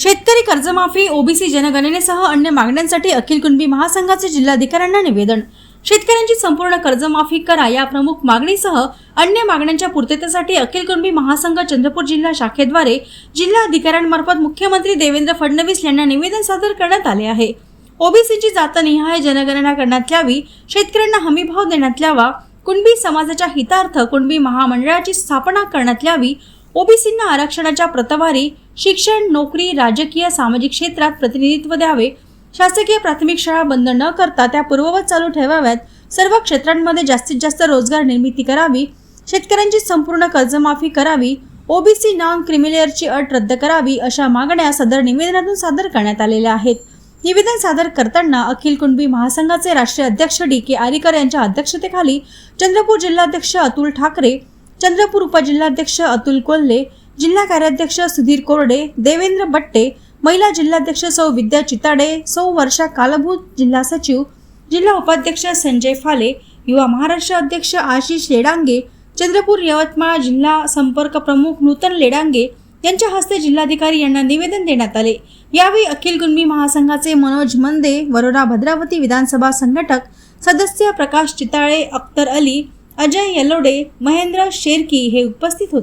शेतकरी कर्जमाफी ओबीसी जनगणनेसह अन्य मागण्यांसाठी अखिल कुणबी महासंघाचे जिल्हाधिकाऱ्यांना निवेदन. शेतकऱ्यांची संपूर्ण कर्जमाफी करा या प्रमुख मागणीसह अन्य मागण्यांच्या पूर्ततेसाठी अखिल कुणबी महासंघ चंद्रपूर जिल्हा शाखेद्वारे जिल्हाधिकाऱ्यांमार्फत मुख्यमंत्री देवेंद्र फडणवीस यांना निवेदन सादर करण्यात आले आहे. ओबीसीची जातनिहाय जनगणना करण्यात यावी शेतकऱ्यांना हमीभाव देण्यात यावा कुणबी समाजाच्या हितार्थ कुणबी महामंडळाची स्थापना करण्यात यावी ओबीसींना आरक्षणाच्या प्रतवारी शिक्षण नोकरी राजकीय सामाजिक क्षेत्रात प्रतिनिधित्व द्यावे. शासकीय प्राथमिक शाळा बंद न करता त्या पूर्ववत चालू ठेवाव्यात. सर्व क्षेत्रांमध्ये जास्तीत जास्त रोजगार निर्मिती करावी. शेतकऱ्यांची संपूर्ण कर्जमाफी करावी. ओबीसी नॉन क्रिमिलेअरची अट रद्द करावी अशा मागण्या सदर निवेदनातून सादर करण्यात आलेल्या आहेत. निवेदन सादर करताना अखिल कुणबी महासंघाचे राष्ट्रीय अध्यक्ष डी के आरीकर यांच्या अध्यक्षतेखाली चंद्रपूर जिल्हाध्यक्ष अतुल ठाकरे चंद्रपूर उपजिल्हाध्यक्ष अतुल कोल्हे जिल्हा कार्याध्यक्ष सुधीर कोरडे देवेंद्र बट्टे महिला जिल्हाध्यक्ष सौ विद्या चिताडे सौ वर्षा कालभूत जिल्हा सचिव जिल्हा उपाध्यक्ष संजय फाले युवा महाराष्ट्र अध्यक्ष आशिष लेडांगे चंद्रपूर यवतमाळ जिल्हा संपर्क प्रमुख नूतन लेडांगे यांच्या हस्ते जिल्हाधिकारी यांना निवेदन देण्यात आले. यावेळी अखिल गुणमी महासंघाचे मनोज मंदे वरोरा भद्रावती विधानसभा संघटक सदस्य प्रकाश चिताळे अख्तर अली अजय यलोडे महेंद्र शेरकी हे उपस्थित होते.